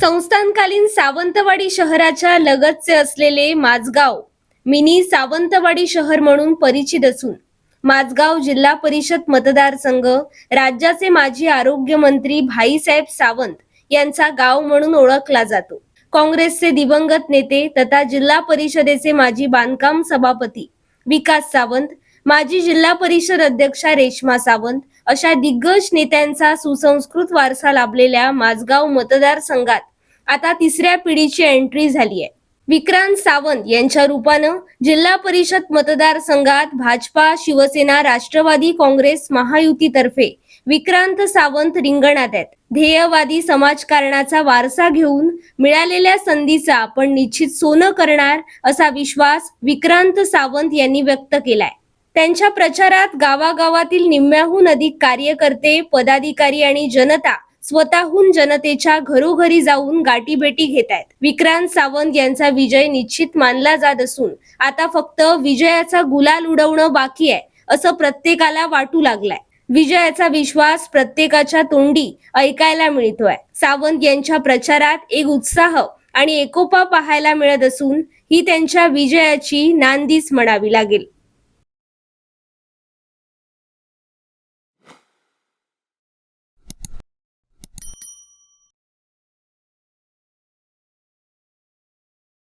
संस्थानकालीन सावंतवाडी शहराच्या लगतचे असलेले माझगाव मिनी सावंतवाडी शहर म्हणून परिचित असून माझगाव जिल्हा परिषद मतदारसंघ राज्याचे माजी आरोग्य मंत्री भाईसाहेब सावंत यांचा गाव म्हणून ओळखला जातो. काँग्रेसचे दिवंगत नेते तथा जिल्हा परिषदेचे माजी बांधकाम सभापती विकास सावंत माजी जिल्हा परिषद अध्यक्षा रेश्मा सावंत अशा दिग्गज नेत्यांचा सुसंस्कृत वारसा लाभलेल्या माझगाव मतदारसंघात आता तिसऱ्या पिढीची एंट्री झाली आहे विक्रांत सावंत यांच्या रूपानं जिल्हा परिषद मतदारसंघात भाजपा शिवसेना राष्ट्रवादी काँग्रेस महायुतीतर्फे विक्रांत सावंत रिंगणात आहेत. ध्येयवादी समाजकारणाचा वारसा घेऊन मिळालेल्या संधीचा आपण निश्चित सोनं करणार असा विश्वास विक्रांत सावंत यांनी व्यक्त केलाय. त्यांच्या प्रचारात गावागावातील निम्म्याहून अधिक कार्यकर्ते पदाधिकारी आणि जनता स्वतःहून जनतेच्या घरोघरी जाऊन गाठीभेटी घेत आहेत. विक्रांत सावंत यांचा विजय निश्चित मानला जात असून आता फक्त विजयाचा गुलाल उडवणं बाकी आहे असं प्रत्येकाला वाटू लागलाय. विजयाचा विश्वास प्रत्येकाच्या तोंडी ऐकायला मिळतोय. सावंत यांच्या प्रचारात एक उत्साह आणि एकोपा पाहायला मिळत असून ही त्यांच्या विजयाची नांदीच म्हणावी लागेल.